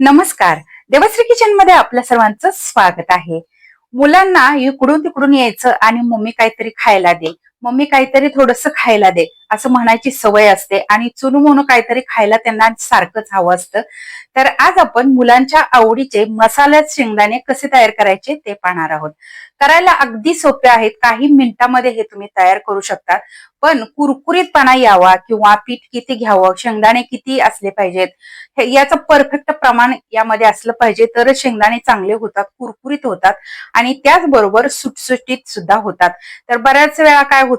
नमस्कार. देवश्री किचनमध्ये आपल्या सर्वांचं स्वागत आहे. मुलांना इकडून तिकडून यायचं आणि मम्मी काहीतरी खायला दे. मम्मी काहीतरी थोडस खायला दे असं म्हणायची सवय असते. आणि चुनू म्हणू काहीतरी खायला त्यांना सारखंच हवं असतं. तर आज आपण मुलांच्या आवडीचे मसाल्यात शेंगदाणे कसे तयार करायचे ते पाहणार आहोत. करायला अगदी सोपे आहेत. काही मिनिटांमध्ये हे तुम्ही तयार करू शकता. पण कुरकुरीतपणा यावा किंवा पीठ किती घ्यावं शेंगदाणे किती असले पाहिजेत हे याचं परफेक्ट प्रमाण यामध्ये असलं पाहिजे. तरच शेंगदाणे चांगले होतात कुरकुरीत होतात आणि त्याचबरोबर सुटसुटीत सुद्धा होतात. तर बऱ्याच वेळा काय होतं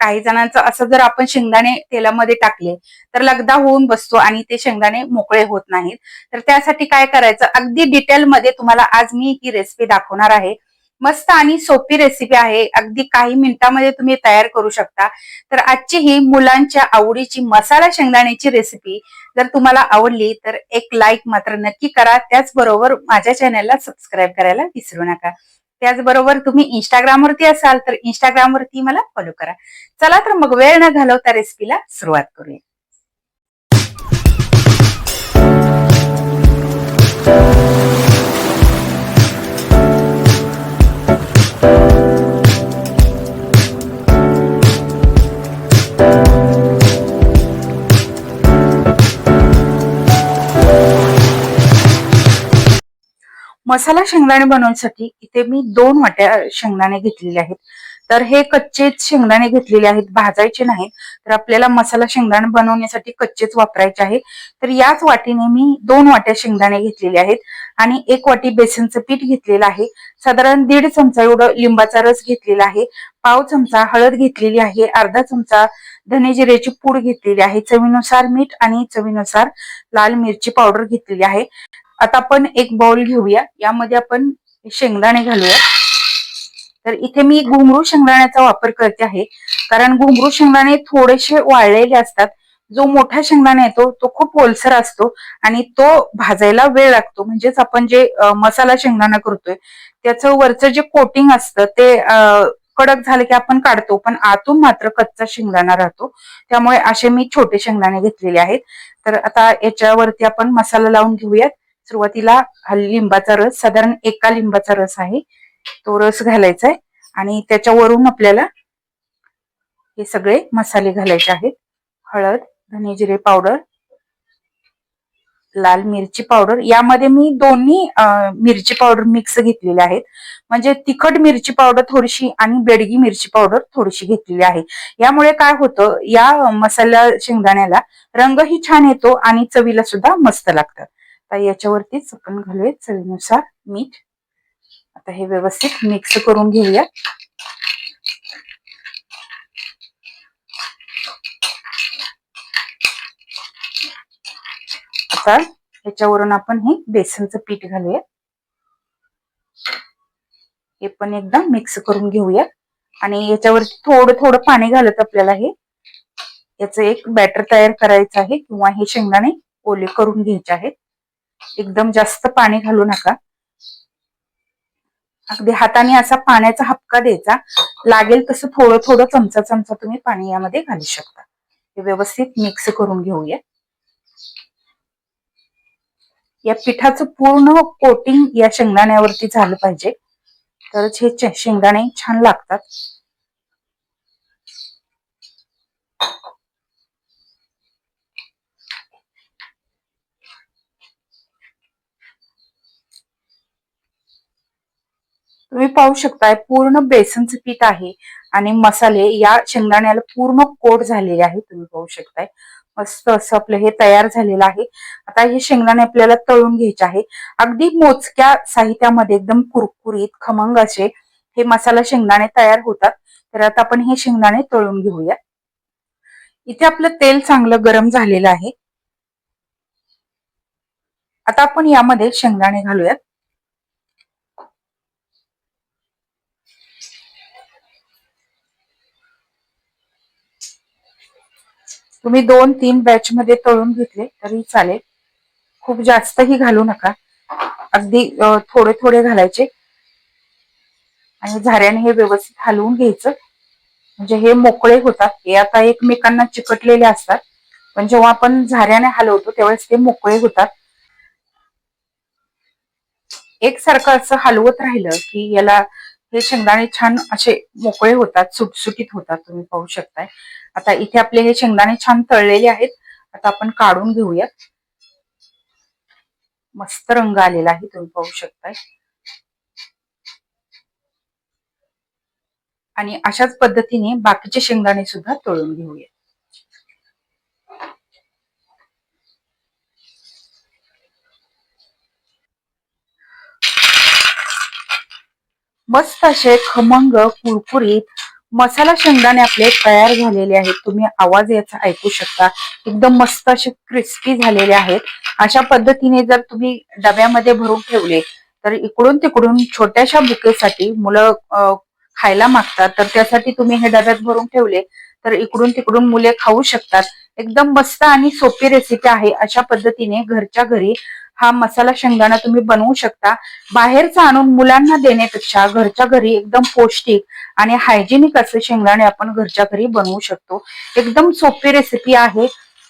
काही जणांचं असं जर आपण शेंगदाणे तेलामध्ये टाकले तर लगदा होऊन बसतो आणि ते शेंगदाणे मोकळे होत नाहीत. तर त्यासाठी काय करायचं? अगदी डिटेलमध्ये तुम्हाला आज मी ही रेसिपी दाखवणार आहे. मस्त आणि सोपी रेसिपी आहे. अगदी काही मिनिटांमध्ये तुम्ही तयार करू शकता. तर आजची ही मुलांच्या आवडीची मसाला शेंगदाण्याची रेसिपी जर तुम्हाला आवडली तर एक लाईक मात्र नक्की करा. त्याचबरोबर माझ्या चॅनलला सबस्क्राईब करायला विसरू नका. त्याचबरोबर तुम्ही इंस्टाग्रामवरती असाल तर इंस्टाग्रामवरती मला फॉलो करा. चला तर मग वेळ न घालवता रेसिपीला सुरुवात करूया. मसाला शेंगदाणे बनवण्यासाठी इथे मी दोन वाट्या शेंगदाणे घेतलेले आहेत. तर हे कच्चेच शेंगदाणे घेतलेले आहेत भाजायचे नाहीत. तर आपल्याला मसाला शेंगदाणे बनवण्यासाठी कच्चेच वापरायचे आहे. तर याच वाटीने मी दोन वाट्या शेंगदाणे घेतलेले आहेत आणि एक वाटी बेसनचं पीठ घेतलेलं आहे. साधारण दीड चमचा एवढं लिंबाचा रस घेतलेला आहे. पाव चमचा हळद घेतलेली आहे. अर्धा चमचा धने जिऱ्याची पूड घेतलेली आहे. चवीनुसार मीठ आणि चवीनुसार लाल मिरची पावडर घेतलेली आहे. आता आपण एक बाउल घेऊया. यामध्ये आपण शेंगदाणे घालूया. तर इथे मी घुंगरू शेंगदाण्याचा वापर करते आहे. कारण घुंगरू शेंगदाणे थोडेसे वाळलेले असतात. जो मोठा शेंगदाणा येतो तो खूप ओलसर असतो आणि तो भाजायला वेळ लागतो. म्हणजेच आपण जे मसाला शेंगदाणा करतोय त्याचं वरचं जे कोटिंग असतं ते कडक झालं की आपण काढतो. पण आतून मात्र कच्चा शेंगदाणा राहतो. त्यामुळे असे मी छोटे शेंगदाणे घेतलेले आहेत. तर आता याच्यावरती आपण मसाला लावून घेऊयात. सुरुवातीला लिंबाचा रस साधारण एका लिंबाचा रस आहे. तो रस घालायचा आहे आणि त्याच्यावरून आपल्याला हे सगळे मसाले घालायचे आहेत. हळद धने जिरे पावडर लाल मिरची पावडर. यामध्ये मी दोन्ही मिरची पावडर मिक्स घेतलेले आहेत. म्हणजे तिखट मिरची पावडर थोडीशी आणि बेडगी मिरची पावडर थोडीशी घेतलेली आहे. यामुळे काय होतं या मसाला शेंगदाण्याला रंगही छान येतो आणि चवीला सुद्धा मस्त लागतं आता याच्यावरतीच आपण घालूया चवीनुसार मीठ. आता हे व्यवस्थित मिक्स करून घेऊया आता याच्यावरून आपण हे बेसनचं पीठ घालूया हे पण एकदा मिक्स करून घेऊया आणि याच्यावरती थोडं थोडं पाणी घालत आपल्याला हे. याचं एक बॅटर तयार करायचं आहे किंवा हे शेंगदाणे ओले करून घ्यायचे आहेत. एकदम जास्त पाणी घालू नका. अगदी हाताने असा पाण्याचा हपका द्यायचा. लागेल तसं थोडं थोडं चमचा चमचा तुम्ही पाणी यामध्ये घालू शकता. हे व्यवस्थित मिक्स करून घेऊया. या पिठाचं पूर्ण कोटिंग या शेंगदाण्यावरती झालं पाहिजे. तरच हे शेंगदाणे छान लागतात. तुम्ही पाहू शकताय पूर्ण बेसनचं पीठ आहे आणि मसाले या शेंगदाण्याला पूर्ण कोट झालेले आहे तुम्ही पाहू शकताय. मस्त असं आपलं हे तयार झालेलं आहे. आता हे शेंगदाणे आपल्याला तळून घ्यायचे आहे. अगदी मोजक्या साहित्यामध्ये एकदम कुरकुरीत खमंग असे हे मसाला शेंगदाणे तयार होतात. तर आता आपण हे शेंगदाणे तळून घेऊया. इथे आपलं तेल चांगलं गरम झालेलं आहे. आता आपण यामध्ये शेंगदाणे घालूयात. तुम्ही दोन तीन बॅच मध्ये तळून घेतले तरी चालेल. खूप जास्तही घालू नका. अगदी थोडे थोडे घालायचे. आणि झाऱ्याने हे व्यवस्थित हलवून घ्यायचं. म्हणजे हे मोकळे होतात. हे आता एकमेकांना चिकटलेले असतात. पण जेव्हा आपण झाऱ्याने हलवतो तेव्हाच ते मोकळे होतात. एकसारखं असं हलवत राहिलं की याला हे शेंगदाणे छान असे मोकळे होतात सुटसुटीत होतात तुम्ही पाहू शकताय. आता इथे आपले हे शेंगदाणे छान तळलेले आहेत. आता आपण काढून घेऊयात. मस्त रंग आलेला आहे तुम्ही पाहू शकताय. आणि अशाच पद्धतीने बाकीचे शेंगदाणे सुद्धा तळून घेऊया मस्त असे खमंग कुरकुरीत मसाला शेंगदाणे आपले तयार झालेले आहेत. तुम्ही आवाज याचा ऐकू शकता. एकदम मस्त असे क्रिस्पी झालेले आहेत. अशा पद्धतीने जर तुम्ही डब्यामध्ये भरून ठेवले तर इकडून तिकडून छोट्याशा बुकेसाठी मुलं खायला मागतात. तर त्यासाठी तुम्ही हे डब्यात भरून ठेवले तर इकडून तिकडून मुले खाऊ शकतात. एकदम मस्त आणि सोपी रेसिपी आहे. अशा पद्धतीने घरच्या घरी हा मसाला शेंगदाणा तुम्ही बनवू शकता. बाहेरचा आणून मुलांना देण्यापेक्षा घरच्या घरी एकदम पौष्टिक आणि हायजेनिक असे शेंगदाणे आपण घरच्या घरी बनवू शकतो. एकदम सोपी रेसिपी आहे.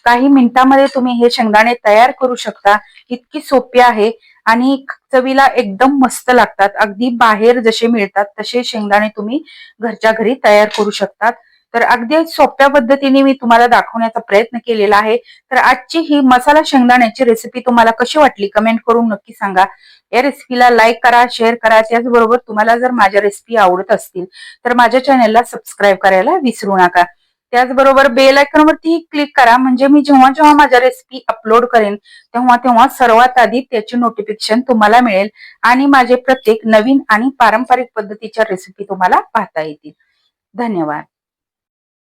काही मिनिटांमध्ये तुम्ही हे शेंगदाणे तयार करू शकता. इतकी सोपी आहे आणि चवीला एकदम मस्त लागतात. अगदी बाहेर जसे मिळतात तसे शेंगदाणे तुम्ही घरच्या घरी तयार करू शकतात. तर अगदी सोप्या पद्धतीने मी तुम्हाला दाखवण्याचा प्रयत्न केलेला आहे. तर आजची ही मसाला शेंगदाण्याची रेसिपी तुम्हाला कशी वाटली कमेंट करून नक्की सांगा. या रेसिपीला लाईक करा शेअर करा त्याचबरोबर तुम्हाला जर माझ्या रेसिपी आवडत असतील तर माझ्या चॅनेलला सबस्क्राईब करायला विसरू नका. त्याचबरोबर बेल आयकॉनवरती क्लिक करा म्हणजे मी जेव्हा जेव्हा माझ्या रेसिपी अपलोड करेन तेव्हा तेव्हा सर्वात आधी त्याची नोटिफिकेशन तुम्हाला मिळेल आणि माझे प्रत्येक नवीन आणि पारंपरिक पद्धतीच्या रेसिपी तुम्हाला पाहता येतील. धन्यवाद.